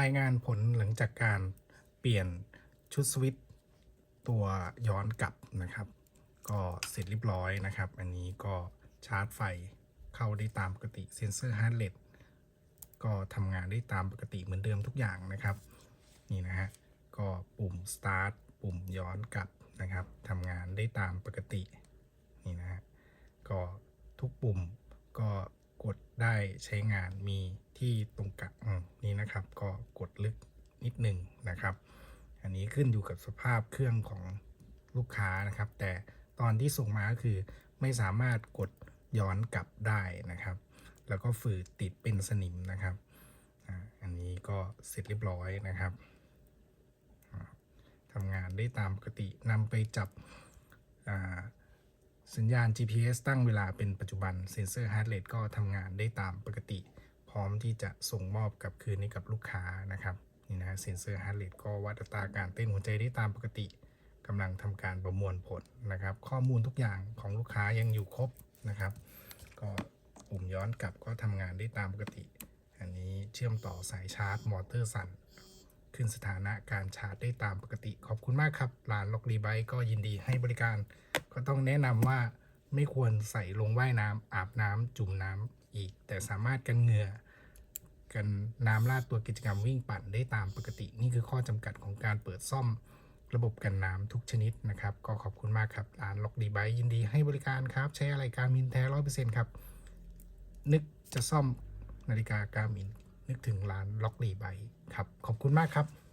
รายงานผลหลังจากการเปลี่ยนชุดสวิตตัวย้อนกลับนะครับ ก็เสร็จเรียบร้อยนะครับ อันนี้ก็ชาร์จไฟเข้าได้ตามปกติเซนเซอร์ฮาร์ดเรทก็ทำงานได้ตามปกติเหมือนเดิมทุกอย่างนะครับ นี่นะฮะก็ปุ่ม start ปุ่มย้อนกลับนะครับทำงานได้ตามปกตินี่นะฮะก็ทุกปุ่มก็กดได้ใช้งานมี ที่ตรงกลางนี่นะครับ ก็กดลึกนิดหนึ่งนะครับ อันนี้ขึ้นอยู่กับสภาพเครื่องของลูกค้านะครับ แต่ตอนที่ส่งมาก็คือไม่สามารถกดย้อนกลับได้นะครับ แล้วก็ฝืดติดเป็นสนิมนะครับอันนี้ก็เสร็จเรียบร้อยนะครับทำงานได้ตามปกตินำไปจับสัญญาณ GPS ตั้งเวลาเป็นปัจจุบันเซ็นเซอร์ฮาร์ดเรทก็ทำงานได้ตามปกติ ร้อมที่จะส่งมอบกลับคืนให้กับลูกค้านะครับนี่นะเซ็นเซอร์ฮาร์ดเรทก็วัดอัตราการเต้นหัวใจได้ตามปกติกำลังทำการประมวลผลนะครับ ข้อมูลทุกอย่างของลูกค้ายังอยู่ครบนะครับ ก็ปุ่มย้อนกลับก็ทำงานได้ตามปกติ อันนี้เชื่อมต่อสายชาร์จมอเตอร์สั่นขึ้นสถานะการชาร์จได้ตามปกติ ขอบคุณมากครับร้านล็อกรีไบก็ยินดีให้บริการ ก็ต้องแนะนำว่าไม่ควรใส่ลงว่ายน้ำอาบน้ำจุ่มน้ำอีก แต่สามารถกันเหงื่อ กันน้ำลาดตัวกิจกรรมวิ่งปั่นได้ตามปกติ นี่คือข้อจำกัดของการเปิดซ่อมระบบกันน้ำทุกชนิดนะครับ ก็ขอบคุณมากครับร้านล็อกดีไบยินดีให้บริการครับ ใช้อะไรการมินแท้ร้อยเปอร์เซ็นต์ครับ นึกจะซ่อมนาฬิกาการมินนึกถึงร้านล็อกดีไบครับ ขอบคุณมากครับ